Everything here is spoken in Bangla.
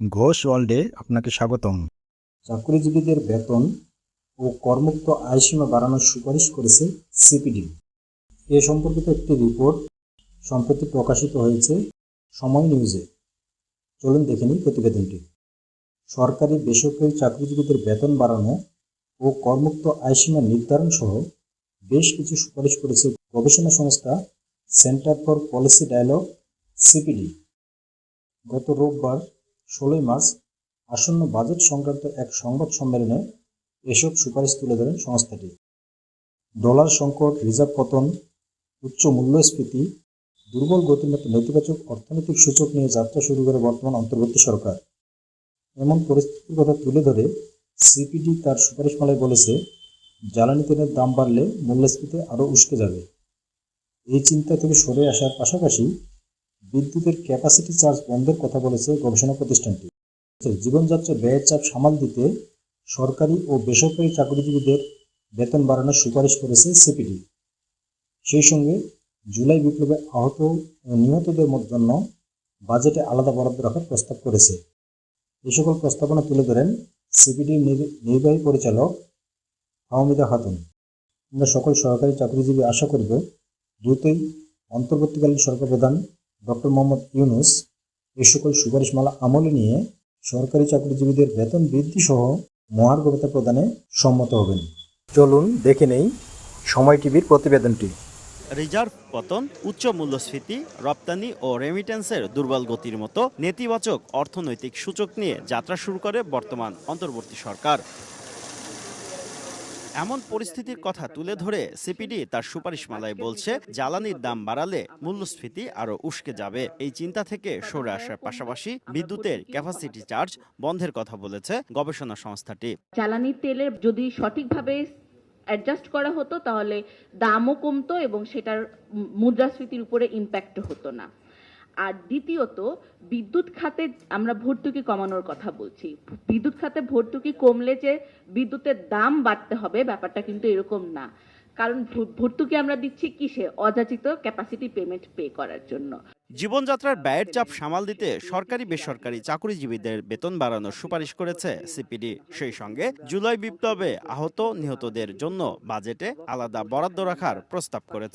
ঘোষ ওয়ার্ল্ডে আপনাকে স্বাগতম। চাকরিজীবীদের বেতন ও কর্মুক্ত আয়সীমা বাড়ানোর সুপারিশ করেছে সিপিডি। এ সম্পর্কিত একটি রিপোর্ট সম্প্রতি প্রকাশিত হয়েছে সময় নিউজে। চলুন দেখে নিই প্রতিবেদনটি। সরকারি বেসরকারি চাকরিজীবীদের বেতন বাড়ানো ও কর্মুক্ত আয়সীমা নির্ধারণ সহ বেশ কিছু সুপারিশ করেছে গবেষণা সংস্থা centre for policy dialogue, CPD. গত রোববার ষোলোই মার্চ আসন্ন বাজেট সংক্রান্ত এক সংবাদ সম্মেলনে এসব সুপারিশ তুলে ধরেন সংস্থাটি। ডলার সংকট, রিজার্ভ পতন, উচ্চ মূল্যস্ফীতি, দুর্বল গতির মতো নেতিবাচক অর্থনৈতিক সূচক নিয়ে যাত্রা শুরু করে বর্তমান অন্তর্বর্তী সরকার। এমন পরিস্থিতির কথা তুলে ধরে সিপিডি তার সুপারিশমালায় বলেছে, জ্বালানি তেলের দাম বাড়লে মূল্যস্ফীতি আরও উস্কে যাবে। এই চিন্তা থেকে সরে আসার পাশাপাশি বিদ্যুতের ক্যাপাসিটি চার্জ বন্ধের কথা বলেছে গবেষণা প্রতিষ্ঠানটি। জীবনযাত্রা ব্যয়ের চাপ সামাল দিতে সরকারি ও বেসরকারি চাকরিজীবীদের বেতন বাড়ানোর সুপারিশ করেছে সিপিডি। সেই সঙ্গে জুলাই বিপ্লবে আহত ও নিহতদের জন্য বাজেটে আলাদা বরাদ্দ রাখার প্রস্তাব করেছে। এই সকল প্রস্তাবনা তুলে ধরেন সিপিডির নির্বাহী পরিচালক ফাহমিদা খাতুন। আমরা সকল সরকারি চাকরিজীবী আশা করব দ্রুতই অন্তর্বর্তীকালীন সরকার প্রধান ডক্টর মোহাম্মদ ইউনুস এ সকল সুপারিশমালা আমলে নিয়ে সরকারি চাকরিজীবীদের বেতন বৃদ্ধি সহ মহার্ঘ প্রদানে সম্মত হবেন। চলুন দেখে নেই সময় টিভির প্রতিবেদনটি। রিজার্ভ পতন, উচ্চ মূল্যস্ফীতি, রপ্তানি ও রেমিটেন্সের দুর্বল গতির মতো নেতিবাচক অর্থনৈতিক সূচক নিয়ে যাত্রা শুরু করে বর্তমান অন্তর্বর্তী সরকার। এমন পরিস্থিতির কথা তুলে ধরে সিপিডি তার সুপারিশমালায় বলছে, জ্বালানির দাম বাড়ালে মূল্যস্ফীতি আরও উস্কে যাবে। এই চিন্তা থেকে সরে আসার পাশাপাশি বিদ্যুতের ক্যাপাসিটি চার্জ বন্ধের কথা বলেছে গবেষণা সংস্থাটি। জ্বালানি তেলের যদি সঠিকভাবে অ্যাডজাস্ট করা হতো, তাহলে দামও কমতো এবং সেটার মুদ্রাস্ফীতির উপরে ইম্প্যাক্ট হতো না। আর দ্বিতীয়ত, বিদ্যুৎ খাতে আমরা ভর্তুকি কমানোর কথা বলছি। বিদ্যুৎ খাতে ভর্তুকি কমলে যে বিদ্যুতের দাম বাড়তে হবে, ব্যাপারটা কিন্তু এরকম না। কারণ ভর্তুকি আমরা দিচ্ছি কিসে? অযাচিত ক্যাপাসিটি পেমেন্ট পে করার জন্য। জীবনযাত্রার ব্যয়ের চাপ সামাল দিতে সরকারি, বেসরকারি চাকরিজীবীদের বেতন বাড়ানোর সুপারিশ করেছে সিপিডি সেই সঙ্গে জুলাই বিপ্লবে আহত, নিহতদের জন্য বাজেটে আলাদা বরাদ্দ রাখার প্রস্তাব করেছে।